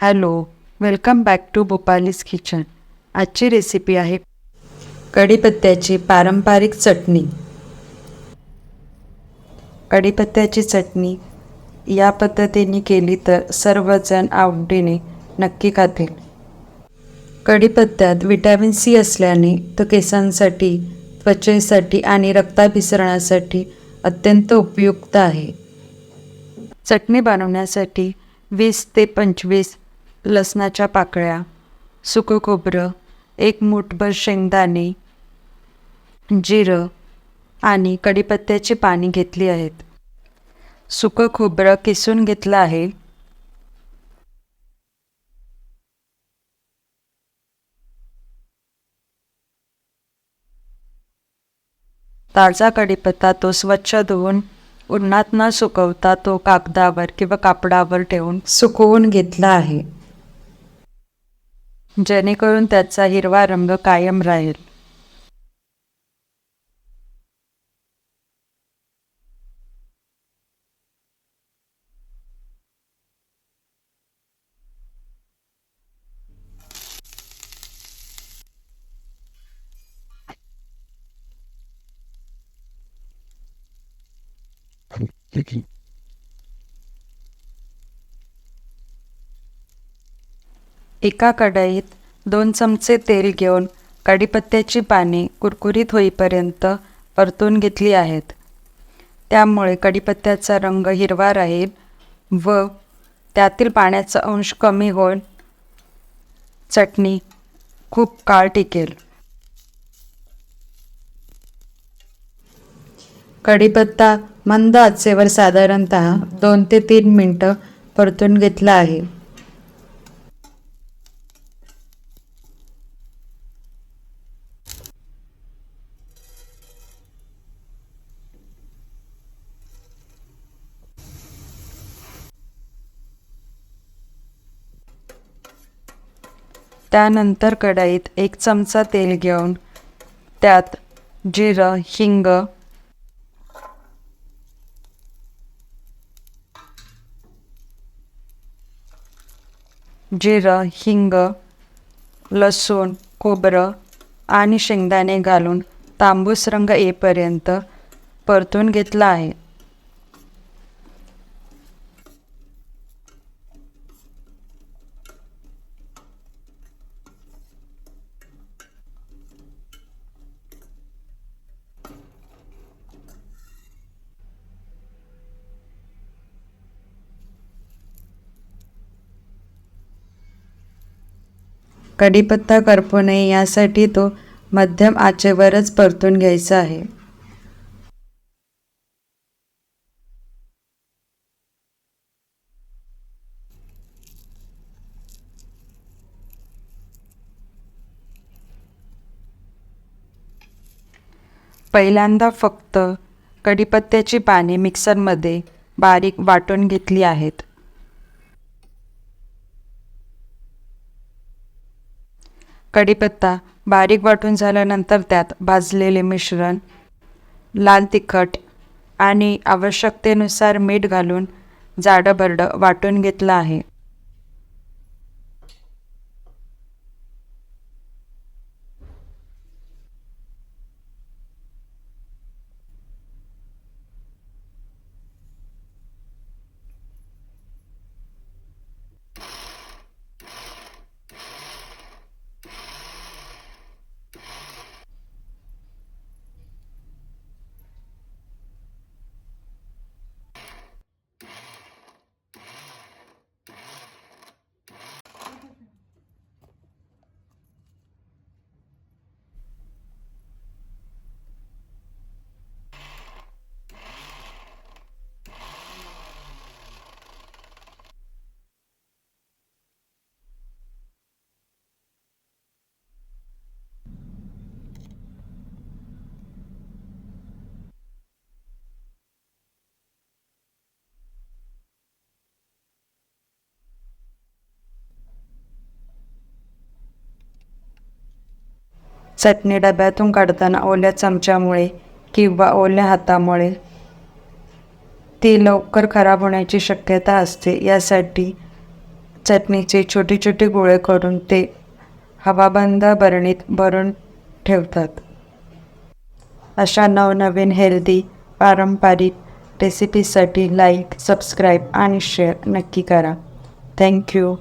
Hello welcome back to Bhopali's kitchen. आजची recipe आहे कढीपत्त्याची पारंपरिक चटणी. कढीपत्त्याची चटणी या पद्धतीने केली तर सर्वजण आवडीने नक्की खातील. कढीपत्त्यात विटॅमिन सी असल्याने तो केसांसाठी त्वचेसाठी आणि रक्ताभिसरणासाठी अत्यंत उपयुक्त आहे. चटणी बनवण्यासाठी वीस ते पंचवीस लसणाच्या पाकळ्या सुकं खोबरं एक मुठभर शेंगदाणे जिरं आणि कढीपत्त्याची पाणी घेतली आहेत. सुकं खोबरं किसून घेतलं आहे. ताजा कढीपत्ता तो स्वच्छ धुवून उन्हात न सुकवता तो कागदावर किंवा कापडावर ठेवून सुकवून घेतला आहे. जेणेकरून त्याचा हिरवा रंग कायम राहील. एका कढईत दोन चमचे तेल घेऊन कढीपत्त्याची पाने कुरकुरीत होईपर्यंत परतून घेतली आहेत. त्यामुळे कढीपत्त्याचा रंग हिरवा राहील व त्यातील पाण्याचा अंश कमी होऊन चटणी खूप काळ टिकेल. कढीपत्ता मंद आचेवर साधारणत दोन ते तीन मिनटं परतून घेतला आहे. त्यानंतर कढईत एक चमचा तेल घेऊन त्यात जिरं हिंग जिरं हिंग लसूण खोबरं आणि शेंगदाणे घालून तांबूस रंग येईपर्यंत परतून घेतला आहे. कढीपत्ता करपू नये यासाठी तो मध्यम आचेवरच परतून घ्यायचा आहे. पहिल्यांदा फक्त कढीपत्त्याची पाने मिक्सरमध्ये बारीक वाटून घेतली आहेत. कढीपत्ता बारीक वाटून झाल्यानंतर त्यात भाजलेले मिश्रण लाल तिखट आणि आवश्यकतेनुसार मीठ घालून जाडं वाटून घेतलं आहे. चटणी डब्यातून काढताना ओल्या चमच्यामुळे किंवा ओल्या हातामुळे. ती लवकर खराब होण्याची शक्यता असते. यासाठी चटणीचे छोटे छोटे गोळे करून ते हवाबंद बरणीत भरून ठेवतात. अशा नवनवीन हेल्दी पारंपरिक रेसिपीसाठी लाईक सबस्क्राईब आणि शेअर नक्की करा. Thank you